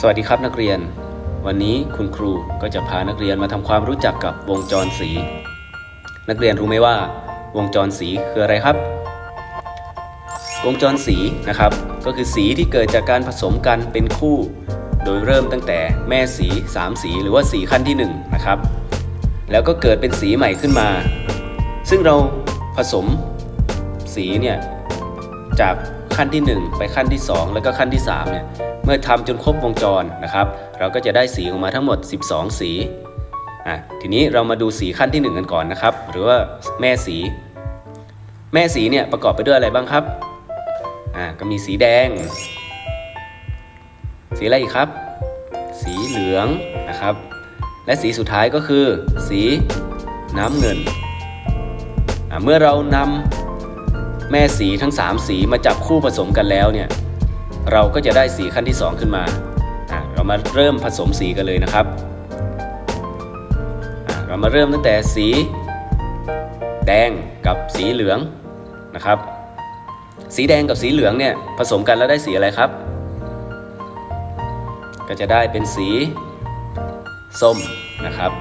สวัสดีครับนักเรียน วันนี้คุณครูก็จะพานักเรียนมาทำความรู้จักกับวงจรสี นักเรียนรู้ไหมว่า วงจรสีคืออะไรครับ วงจรสีนะครับ ก็คือสีที่เกิดจากการผสมกันเป็นคู่ โดยเริ่มตั้งแต่แม่สี 3 สีหรือว่าสีขั้นที่ 1 นะครับ แล้วก็เกิดเป็นสีใหม่ขึ้นมา ซึ่งเราผสมสีเนี่ยจาก ขั้นที่ 1 ไปขั้นที่ 2 แล้วก็ขั้นที่3เนี่ยเมื่อทำจนครบวงจรนะครับ เราก็จะได้สีออกมาทั้งหมด 12 สีอะทีนี้เรามาดูสีขั้นที่ 1 กันก่อนนะครับ หรือว่าแม่สี แม่สีเนี่ยประกอบไปด้วยอะไรบ้างครับอ่าก็มีสีแดง สีอะไรอีกครับ สีเหลืองนะครับ และสีสุดท้ายก็คือ สีน้ำเงินอ่าเมื่อเรานำ แม่สีทั้ง 3 สีมาจับคู่ผสมกันแล้วเนี่ยเราก็จะได้สีขั้นที่ 2 ขึ้นมา เรามาเริ่มผสมสีกันเลยนะครับ เรามาเริ่มตั้งแต่สีแดงกับสีเหลืองนะครับ สีแดงกับสีเหลืองเนี่ยผสมกันแล้วได้สีอะไรครับ ก็จะได้เป็นสีส้มนะครับ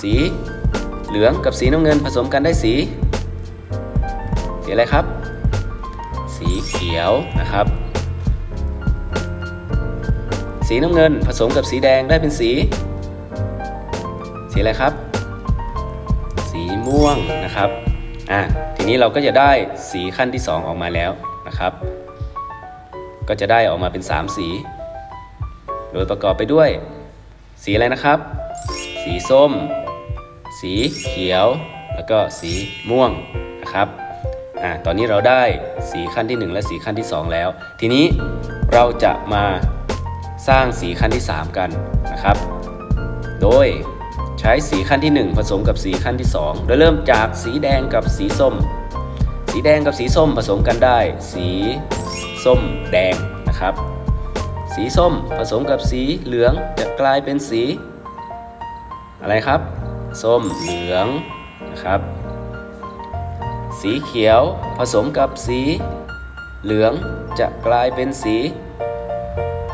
สี เหลืองกับสีน้ำเงินผสมกันได้สี สีอะไรครับ สีเขียวนะครับ สีน้ำเงินผสมกับสีแดงได้เป็นสี สีอะไรครับ สีม่วงนะครับอะทีนี้เราก็จะได้สีขั้นที่ 2 ออกมาแล้วนะครับ ก็จะได้ออกมาเป็น 3 สี โดยประกอบไปด้วย สีอะไรนะครับ สีส้ม สีเขียว แล้วก็สีม่วงนะครับอ่าตอนนี้เราได้สีขั้นที่ 1 และสีขั้นที่ 2 แล้ว ทีนี้เราจะมาสร้างสีขั้นที่ 3 กันนะครับ โดยใช้สีขั้นที่ 1 ผสมกับสีขั้นที่ 2 โดยเริ่มจากสีแดงกับสีส้ม สีแดงกับสีส้มผสมกันได้ สีส้มแดงนะครับ สีส้มผสมกับสีเหลืองจะกลายเป็นสี อะไรครับ ส้มเหลืองนะครับ สีเขียวผสมกับสีเหลืองจะกลายเป็นสี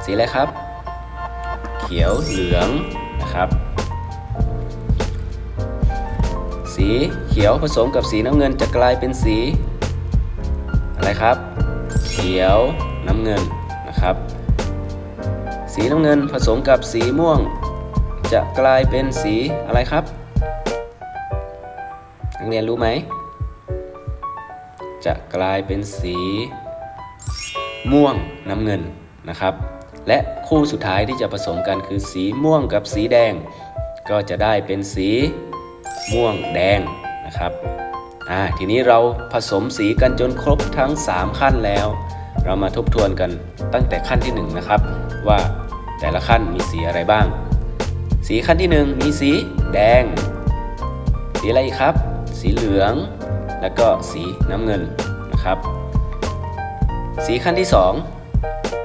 สีอะไรครับ เขียวเหลืองนะครับ สีเขียวผสมกับสีน้ำเงินจะกลายเป็นสี อะไรครับ เขียวน้ำเงินนะครับ สีน้ำเงินผสมกับสีม่วง จะกลายเป็นสีอะไรครับ นักเรียนรู้ไหม จะกลายเป็นสี ม่วงน้ำเงินนะครับ และคู่สุดท้ายที่จะผสมกันคือสีม่วงกับสีแดง ก็จะได้เป็นสีม่วงแดงนะครับอ่าทีนี้เราผสมสีกันจนครบทั้ง 3 ขั้นแล้ว เรามาทบทวนกันตั้งแต่ขั้นที่ 1 นะครับ ว่าแต่ละขั้นมีสีอะไรบ้าง สีขั้นที่ 1 มีสีแดง สีอะไรครับ สีเหลือง แล้วก็สีน้ำเงินนะครับ สีขั้นที่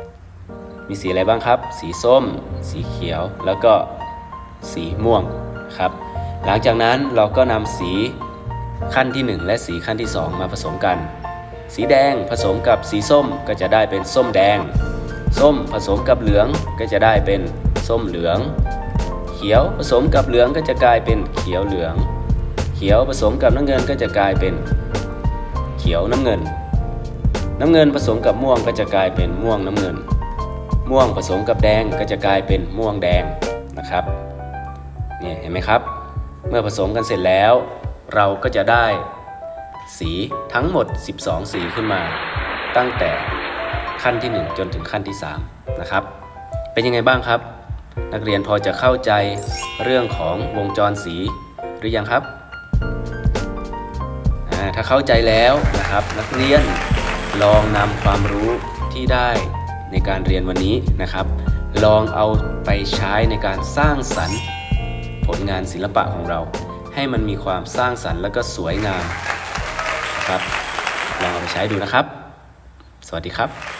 2 มีสีอะไรบ้างครับ สีส้ม สีเขียว แล้วก็สีม่วงครับ หลังจากนั้นเราก็นำสีขั้นที่ 1 และสีขั้นที่ 2 มาผสมกัน สีแดงผสมกับสีส้มก็จะได้เป็นส้มแดง ส้มผสมกับเหลืองก็จะได้เป็นส้มเหลือง เขียวผสมกับเหลืองก็จะกลายเป็นเขียวเหลือง เขียวผสมกับน้ำเงินก็จะกลายเป็นเขียวน้ำเงิน น้ำเงินผสมกับม่วงก็จะกลายเป็นม่วงน้ำเงิน ม่วงผสมกับแดงก็จะกลายเป็นม่วงแดงนะครับนี่เห็นไหมครับ เมื่อผสมกันเสร็จแล้ว เราก็จะได้สีทั้งหมด 12 สีขึ้นมา ตั้งแต่ขั้นที่ 1 จนถึงขั้นที่ 3 นะครับ เป็นยังไงบ้างครับ นักเรียนพอจะเข้าใจเรื่องของวงจรสีหรือยังครับ ถ้าเข้าใจแล้วนะครับนักเรียนลองนำความรู้ที่ได้ในการเรียนวันนี้นะครับ ลองเอาไปใช้ในการสร้างสรรค์ ผลงานศิลปะของเรา ให้มันมีความสร้างสรรค์และก็สวยงามครับลองเอาไปใช้ดูนะครับ สวัสดีครับ